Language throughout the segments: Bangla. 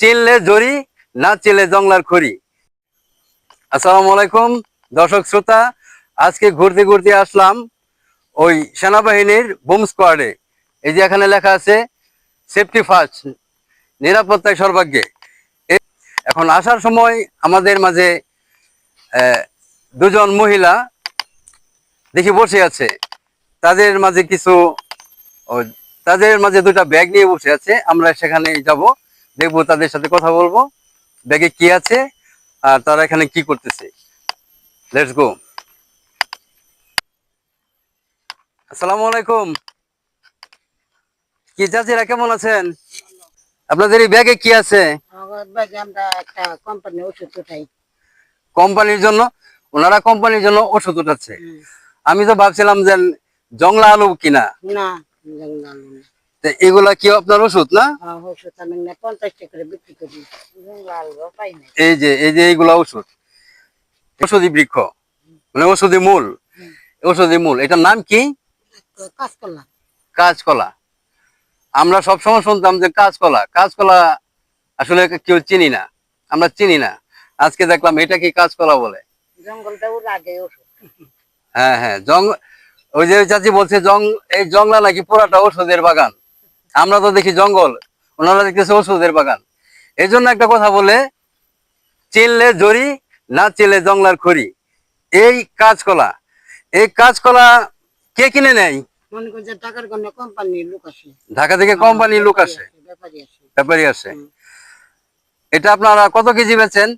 চিনলে জরি, না চিনলে জংলার খড়ি। আসসালামু আলাইকুম, দর্শক শ্রোতা, আজকে ঘুরতে ঘুরতে আসলাম ওই সেনাবাহিনীর বোম স্কোয়াডে। এই যে এখানে লেখা আছে, সেফটি ফার্স্ট, নিরাপত্তায় সর্বাগ্যে এখন আসার সময় আমাদের মাঝে দুজন মহিলা দেখি বসে আছে। তাদের মাঝে কিছু তাদের মাঝে দুটা ব্যাগ নিয়ে বসে আছে। আমরা সেখানে যাব। দেখব তাদের সাথে কথা বলব। ব্যাগে কি আছে আর তারা এখানে কি করতেছে। লেটস গো আসসালামু আলাইকুম। কি চাচিরা কেমন আছেন? আপনাদের এই ব্যাগে কি আছে? কোম্পানির জন্য? ওনারা কোম্পানির জন্য ওষুধ উঠাচ্ছে আমি তো ভাবছিলাম যে জংলা আলু কিনা। না। এগুলা কি আপনার ওষুধ না? হ্যাঁ, জঙ্গল এই যে এই যে এইগুলা ওষুধ ওষুধি বৃক্ষ মানে ওষুধি মূল ওষুধি মূল এটার নাম কি? কাঁচকলা। আমরা সবসময় শুনতাম যে কাঁচকলা কাঁচকলা আসলে কেউ চিনি না আমরা চিনি না। আজকে দেখলাম এটা কি কাঁচকলা বলে? হ্যাঁ হ্যাঁ জং ওই যে চাচি বলছে জং এই জংলা নাকি পুরাটা ওষুধের বাগান। আমরা তো দেখি জঙ্গল ওনারা দেখতেছে ওষুধের বাগান। এই জন্য একটা কথা বলে চিনলে জরি না চিনলে জংলার খড়ি। এই কাঁচকলা এই কাঁচকলা কে কিনে নেয়? আসে। ঢাকা থেকে কোম্পানির লোক আসে। ব্যাপারী আসে। হুম। এটা আপনারা কত কেজি বেচেন?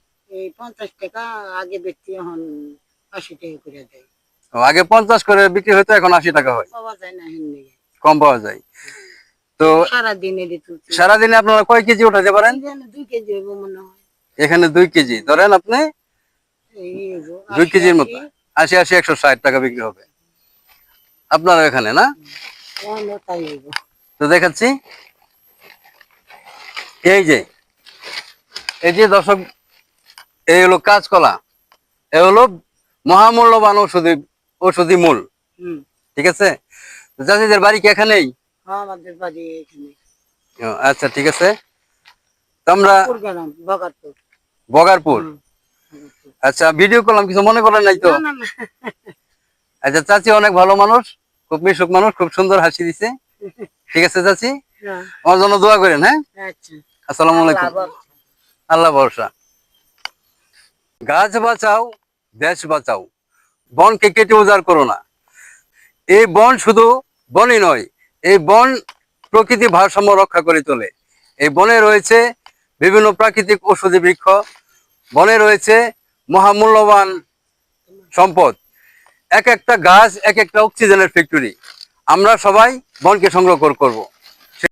পঞ্চাশ টাকা আগে ব্যক্তি এখন আশি টাকা করে দেয়। ও, আগে পঞ্চাশ করে বিক্রি হতো এখন আশি টাকা হয়। কম পাওয়া যায়। তো সারাদিন আপনারা কয় কেজি উঠাতে পারেন? দুই কেজি মনে হয়। এখানে দুই কেজি। ধরেন আপনি দুই কেজির মতো। আশি, আশি একশো ষাট টাকা বিক্রি হবে। আপনার এখানে না। তো দেখাচ্ছি। এই যে এই যে দর্শক এই হলো কাঁচকলা। এ হলো মহামূল্যবান ওষুধি ওষুধি মূল। হুম। ঠিক আছে? চাষিদের বাড়ি কি এখানেই? আমাদের বাড়ি এখানে। আচ্ছা ঠিক আছে। তো আমরা পুরগ্রাম বগারপুর? বগারপুর। আচ্ছা ভিডিও করলাম কিছু মনে করেন নাই তো। আচ্ছা চাচি অনেক ভালো মানুষ খুব মিশুক মানুষ খুব সুন্দর হাসি দিছে। ঠিক আছে চাচি? হ্যাঁ, আমার জন্য দোয়া করেন হ্যাঁ? আচ্ছা। আসসালামু আলাইকুম। আল্লাহ আল্লাহ ভরসা। গাছ বাঁচাও দেশ বাঁচাও। বনকে কেটে উজাড় করো না। এই বন শুধু বনই নয় এই বন প্রকৃতি ভারসাম্য রক্ষা করে তোলে। এই বনে রয়েছে বিভিন্ন প্রাকৃতিক ঔষধি বৃক্ষ, বনে রয়েছে মহামূল্যবান সম্পদ। এক একটা গাছ, এক একটা অক্সিজেনের ফ্যাক্টরি। আমরা সবাই বনকে সংগ্রহ করব।